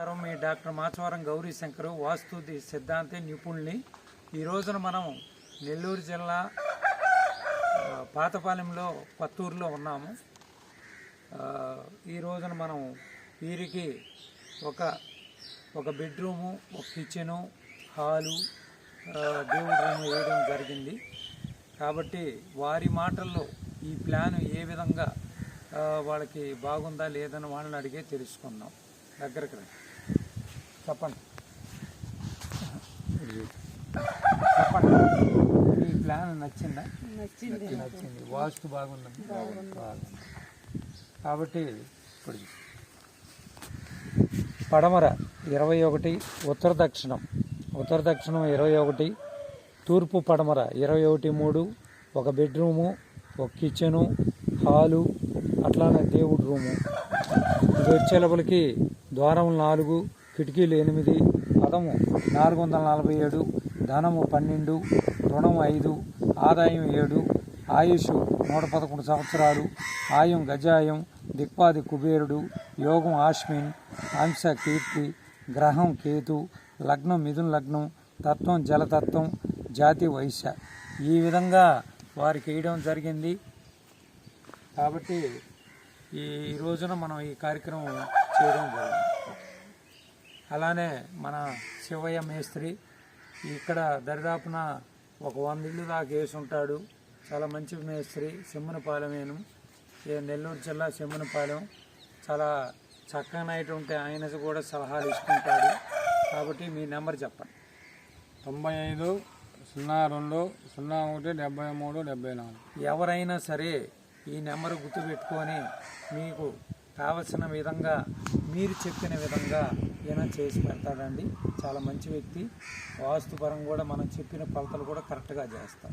నమస్కారం. మీ డాక్టర్ మాచవరం గౌరీ శంకర్ వాస్తు సిద్ధాంతి నిపుణుని ఈ రోజున మనం నెల్లూరు జిల్లా పాతపాలెంలో పత్తూరులో ఉన్నాము. ఈ రోజున మనం వీరికి ఒక ఒక బెడ్రూము ఒక కిచెను హాలు ఆ, దేవుడి రూమ్ వేయడం జరిగింది. కాబట్టి వారి మాటల్లో ఈ ప్లాన్ ఏ విధంగా వాళ్ళకి బాగుందా లేదని వాళ్ళని అడిగే తెలుసుకుందాం. దగ్గరకు రండి. చెప్పండి. చెప్పండి. ఈ ప్లాన్ నచ్చిందా? నచ్చింది. నచ్చింది. వాస్తు బాగుందా. బాగుంది. కాబట్టి ఇప్పుడు. పడమర ఇరవై ఒకటి ఉత్తర దక్షిణం. ఉత్తర దక్షిణం ఇరవై ఒకటి తూర్పు పడమర ఇరవై ఒకటి మూడు ఒక బెడ్రూము ఒక కిచెను హాలు అట్లానే దేవుడి రూము. ఇది వచ్చేలోపలికి ద్వారం నాలుగు కిటికీలు ఎనిమిది పదము నాలుగు వందల నలభై ఏడు ధనము పన్నెండు రుణం ఐదు ఆదాయం ఏడు ఆయుష్ నూట పదకొండు సంవత్సరాలు ఆయం గజాయం దిక్పాది కుబేరుడు యోగం ఆశ్మిన్ అంశ కీర్తి గ్రహం కేతు లగ్నం మిథున లగ్నం తత్వం జలతత్వం జాతి వైశ్య. ఈ విధంగా వారికి వేయడం జరిగింది. కాబట్టి ఈ రోజున మనం ఈ కార్యక్రమం చేయడం జరిగింది. అలానే మన శివయ్య మేస్త్రి ఇక్కడ దరిదాపున ఒక వంద ఇల్లు దాకా వేసి ఉంటాడు. చాలా మంచి మేస్త్రి సెమ్మనపాలెమేను నెల్లూరు జిల్లా సెమ్మనపాలెం చాలా చక్కనైట్ ఉంటే ఆయన కూడా సలహాలు ఇస్తుంటాడు. కాబట్టి మీ నెంబర్ చెప్పండి. తొంభై ఐదు సున్నా రెండు సున్నా ఒకటి డెబ్బై మూడు డెబ్బై నాలుగు. ఎవరైనా సరే ఈ నెంబర్ గుర్తుపెట్టుకొని మీకు కావలసిన విధంగా మీరు చెప్పిన విధంగా ఈయన చేసి పెడతాడండి. చాలా మంచి వ్యక్తి. వాస్తుపరం కూడా మనం చెప్పిన కొలతలు కూడా కరెక్ట్గా చేస్తాం